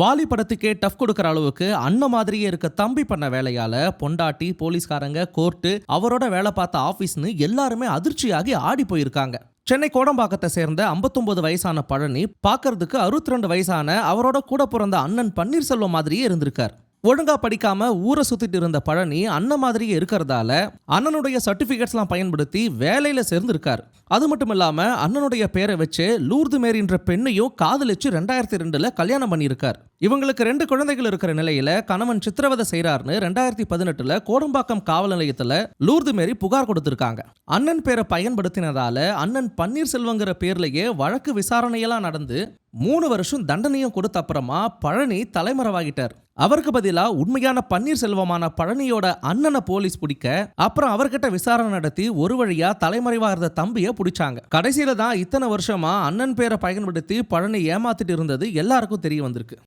Vaali படத்துக்கே tough கொடுக்குற அளவுக்கு அண்ணன் மாதிரியே இருக்க தம்பி பண்ண வேலையால பொண்டாட்டி போலீஸ்காரங்க கோர்ட்டு அவரோட வேலை பார்த்த ஆபீஸ்னு எல்லாருமே அதிர்ச்சியாகி ஆடி போயிருக்காங்க. சென்னை கோடம்பாக்கத்தை சேர்ந்த 59 வயசான பழனி பார்க்கறதுக்கு 62 வயசான அவரோட கூட பிறந்த அண்ணன் பன்னீர்செல்வம் மாதிரியே இருந்திருக்கார். ஒழுங்கா படிக்காம ஊரை சுத்திட்டு இருந்த பழனி அண்ணன் மாதிரியே இருக்கிறதால அண்ணனுடைய சர்டிபிகேட்ஸ்லாம் பயன்படுத்தி வேலையில சேர்ந்திருக்காரு. அது மட்டும் இல்லாம அண்ணனுடைய பேரை வச்சு லூர்து மேரின்ற பெண்ணையும் காதலிச்சு ரெண்டாயிரத்தி ரெண்டுல கல்யாணம் பண்ணியிருக்கார். இவங்களுக்கு ரெண்டு குழந்தைகள் இருக்கிற நிலையில கணவன் சித்திரவதை செய்யறாருன்னு ரெண்டாயிரத்தி பதினெட்டுல கோடம்பாக்கம் காவல் நிலையத்துல லூர்து மேரி புகார் கொடுத்திருக்காங்க. அண்ணன் பேரை பயன்படுத்தினதால அண்ணன் பன்னீர்செல்வங்கிற பேர்லயே வழக்கு விசாரணையெல்லாம் நடந்து மூணு வருஷம் தண்டனையும் கொடுத்த அப்புறமா பழனி தலைமறைவாகிட்டார். அவருக்கு பதிலா உண்மையான பன்னீர்செல்வமான பழனியோட அண்ணனை போலீஸ் பிடிக்க அப்புறம் அவர்கிட்ட விசாரணை நடத்தி ஒரு வழியா தலைமறைவா இருந்த தம்பியை பிடிச்சாங்க. கடைசியில தான் இத்தனை வருஷமா அண்ணன் பேரை பயன்படுத்தி பழனி ஏமாத்திட்டு இருந்தது எல்லாருக்கும் தெரிய வந்திருக்கு.